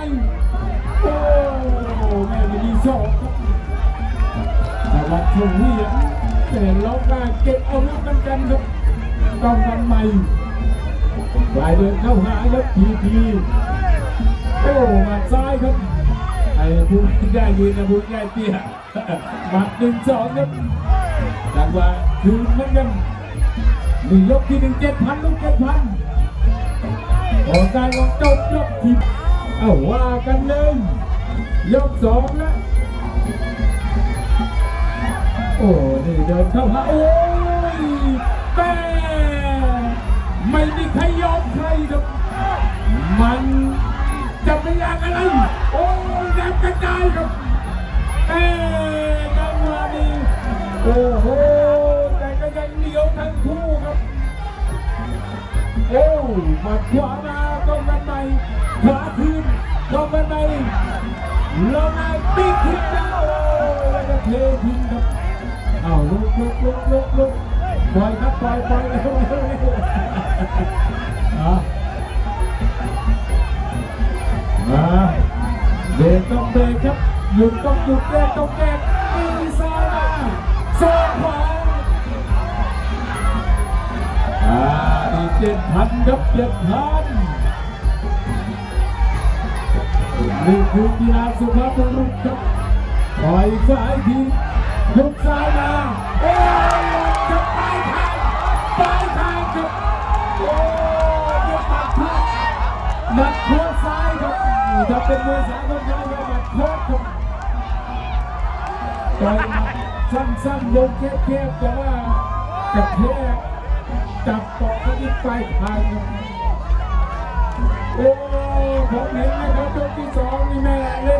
โอ้แม่จะยิงสองแต่ว่าช่วงนี้แต่ล็อกมาเก็บเอาลูกกันกันครับต้องกันใหม่ปลายเดินเข้าหาครับทีทีโอ้มาซ้ายครับไอ้พูดได้ยืนนะพูดได้เตี้ยหมัดหนึ่งสองครับดังหวะคืนเหมืนกันหนึ่ยกที่หนึ่งเจ็ดพันลูกเจ็ดพันออกได้ออจบยกที่ เอาว่ากันเลยยกสองแล้วโอ้ นี่เดินเข้าหาโอ้ยแม่ไม่มีใครยอมใครครับมันจะเป็นอย่างอะไร โอ้ยแดกระจายครับแม่จังหวะนี้โอ้โหแต่ก็ยังเหนียวทั้งคู่ครับโอ้มาขวามาต้องกันไปขวาคืน ต้องกันไปลงมาปีกขึ้นแล้วแล้วก็เททิ้งครับอ้าวลุกลุกลุกลุกลุกปล่อยครับปล่อยปล่อยเร็วเร็วเร็วอะมาเบรกต้องเบรกครับหยุดต้องหยุดแก้ต้องแก้ตีซ้ายมาซ้ายขวาอ่านี่เจ็ดพันครับเจ็ดพัน นี่คือกีฬาสุภาพบุรุษครับปล่อยซ้ายทียุกซ้ายมาโอ้ยจะไปทางไปทางครับโอ้ยเดี๋ยวปัดทุกหมัดโค้งซ้ายครับนี่ถ้าเป็นมวยสากลเขาเรียกว่าหมัดโค้งครับต่อยสั้นๆวงแคบๆแต่ว่ากระแทกจับต่อเขาที่ปทางครับ โอ้ผมเห็นนะครับยกที่สองนี่แม่เล่น